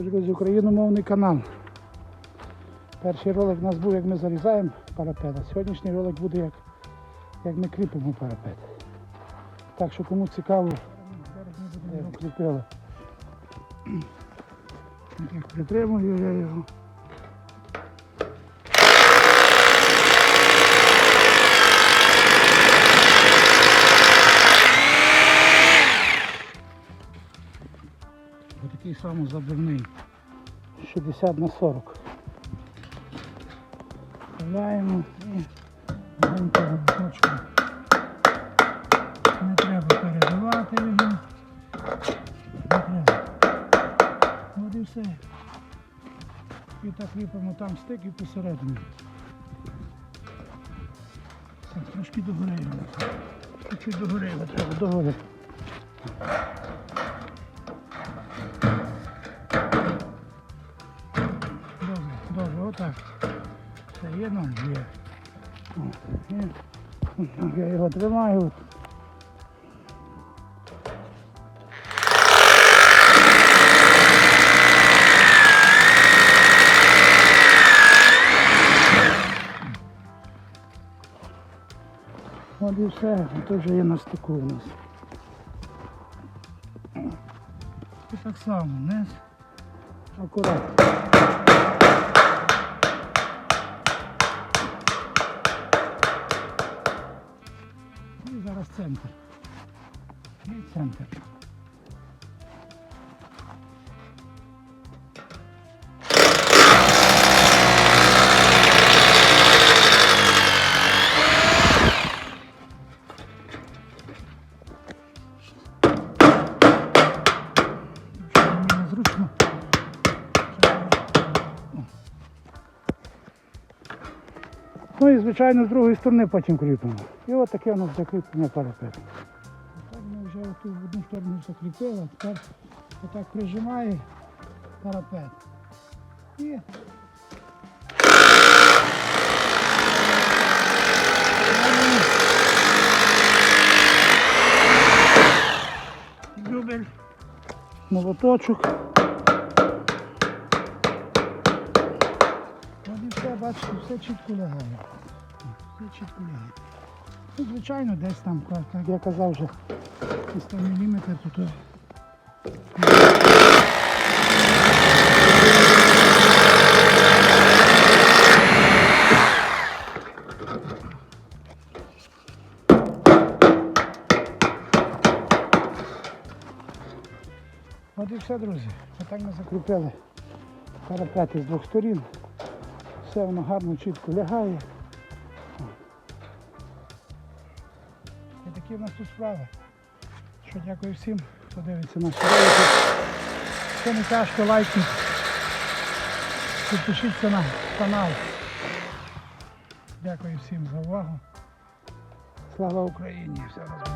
що ж, україномовний канал. Перший ролик у нас був, як ми зарізаємо парапет, а сьогоднішній ролик буде, як, як ми кріпимо парапет. Так що кому цікаво. Так як притримую я його. Отакий самий забивний. 60 на 40. Вставляємо і маленько точку. Не треба перебивати його. Не треба. От і все. І так ліпимо там стик і посередині. Так, трошки догори його. Чуть догори треба, догори. Добре, отак. Все, є нам є. Я його тримаю. От і все, це вже є на стику у нас. І так само, не акуратно. центр. І центр. Ну і звичайно з другої сторони потім кріпимо. І от таке нас закріплення парапету. Так ми вже оту в одну сторону закріпили, тепер отак прижимає парапет. І Дюбель, молоточок. Бачите, все чітко лягає. Все чітко лягає. Ну, звичайно, десь там, як- я казав вже, 100 мм, то то. От і все, друзі. Отак ми закріпили парапети з двох сторін. Все воно гарно, чітко лягає. І такі в нас тут справи. Що дякую всім, хто дивиться наші ролики. Це не тяжко лайкніть. Підпишіться на канал. Дякую всім за увагу. Слава Україні! Все буде.